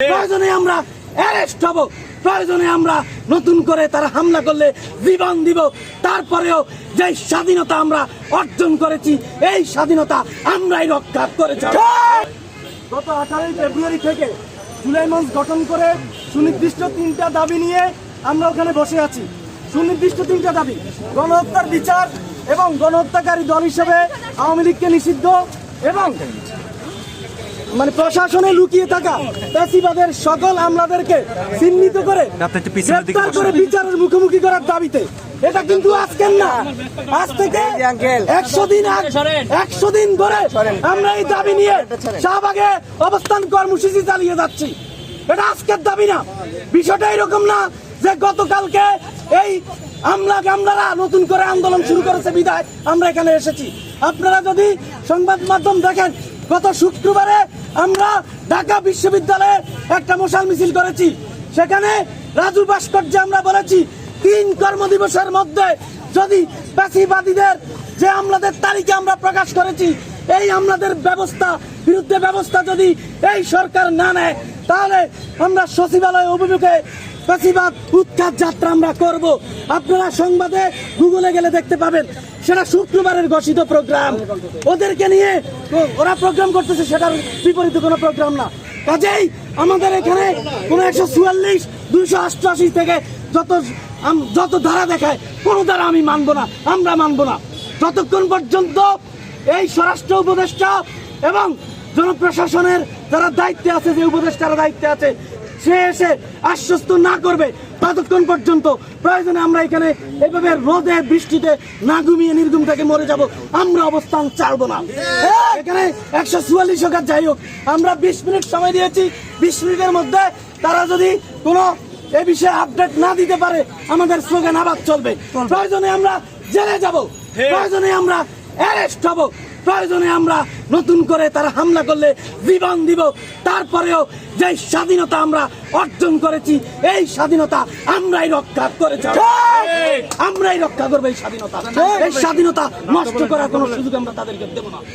প্রয়োজনে আমরা অ্যারেস্ট হব। প্রয়োজনে আমরা নতুন করে তারা হামলা করলে জীবন দিব। তারপরেও যে স্বাধীনতা আমরা অর্জন করেছি, এই স্বাধীনতা আমরাই রক্ষা করেছি গত আঠারোই ফেব্রুয়ারি থেকে জুলাই মঞ্চ গঠন করে সুনির্দিষ্ট তিনটা দাবি নিয়ে আমরা ওখানে বসে আছি। সুনির্দিষ্ট তিনটা দাবি, গণহত্যার বিচার এবং গণহত্যাকারী দল হিসেবে আওয়ামী লীগকে নিষিদ্ধ এবং মানে প্রশাসনে লুকিয়ে থাকা পেশিবাদের সকল আমলাদেরকে চিহ্নিত করে গ্রেপ্তার করে বিচারের মুখোমুখি করার দাবিতে। এটা কিন্তু আজকের না। আজ থেকে একশো দিন একশো দিন ধরে আমরা এই দাবি নিয়ে শাহবাগে অবস্থান কর্মসূচি চালিয়ে যাচ্ছি। এটা আজকের দাবি না। বিষয়টা এরকম না যে গতকালকে এই আমলা গামলারা নতুন করে আন্দোলন শুরু করেছে বিদায়। আমরা এখানে এসেছি। আপনারা যদি সংবাদ মাধ্যম দেখেন গত শুক্রবারে আমরা ঢাকা বিশ্ববিদ্যালয়ে একটা মশাল মিছিল করেছি। সেখানে রাজু ভাস্কর্যে আমরা বলেছি, তিন কর্মদিবসের মধ্যে যদি পেশিবাদীদের যে আমলাদের তালিকা আমরা প্রকাশ করেছি, এই আমলাদের ব্যবস্থা, বিরুদ্ধে ব্যবস্থা যদি এই সরকার না নেয়, তাহলে আমরা সচিবালয় অভিমুখে পেশিবাদ উৎখাত যাত্রা আমরা করব। আপনারা সংবাদে গুগলে গেলে দেখতে পাবেন, সেটা শুক্রবারের ঘোষিত প্রোগ্রাম। ওদেরকে নিয়ে ওরা প্রোগ্রাম করতেছে, সেটার বিপরীতে কোনো প্রোগ্রাম না। কাজেই আমাদের এখানে কোনো একশো চুয়াল্লিশ, দুইশো অষ্টআশি থেকে যত যত ধারা দেখায়, কোনো ধারা আমি মানবো না, আমরা মানবো না। যতক্ষণ পর্যন্ত এই স্বরাষ্ট্র উপদেষ্টা এবং জনপ্রশাসনের যারা দায়িত্বে আছে, যে উপদেষ্টারা দায়িত্বে আছে সে এসে আশ্বস্ত না করবে ততক্ষণ পর্যন্ত প্রয়োজনে আমরা এখানে এভাবে রোদে বৃষ্টিতে না ঘুমিয়ে নির্গুম থেকে মরে যাব। আমরা অবস্থান ছাড়বো না। এখানে একশো চুয়াল্লিশ হোক যাই হোক আমরা বিশ মিনিট সময় দিয়েছি। বিশ মিনিটের মধ্যে তারা যদি কোনো এ বিষয়ে আপডেট না দিতে পারে আমাদের স্লোগান আবার চলবে। প্রয়োজনে আমরা জেলে যাব। প্রয়োজনে আমরা অ্যারেস্ট হব। প্রয়োজনে আমরা নতুন করে তারা হামলা করলে জীবন দিব। তারপরেও যে স্বাধীনতা আমরা অর্জন করেছি এই স্বাধীনতা আমরাই রক্ষা করেছি। আমরাই রক্ষা করব এই স্বাধীনতা। এই স্বাধীনতা নষ্ট করার কোনো সুযোগ আমরা তাদেরকে দেবো না।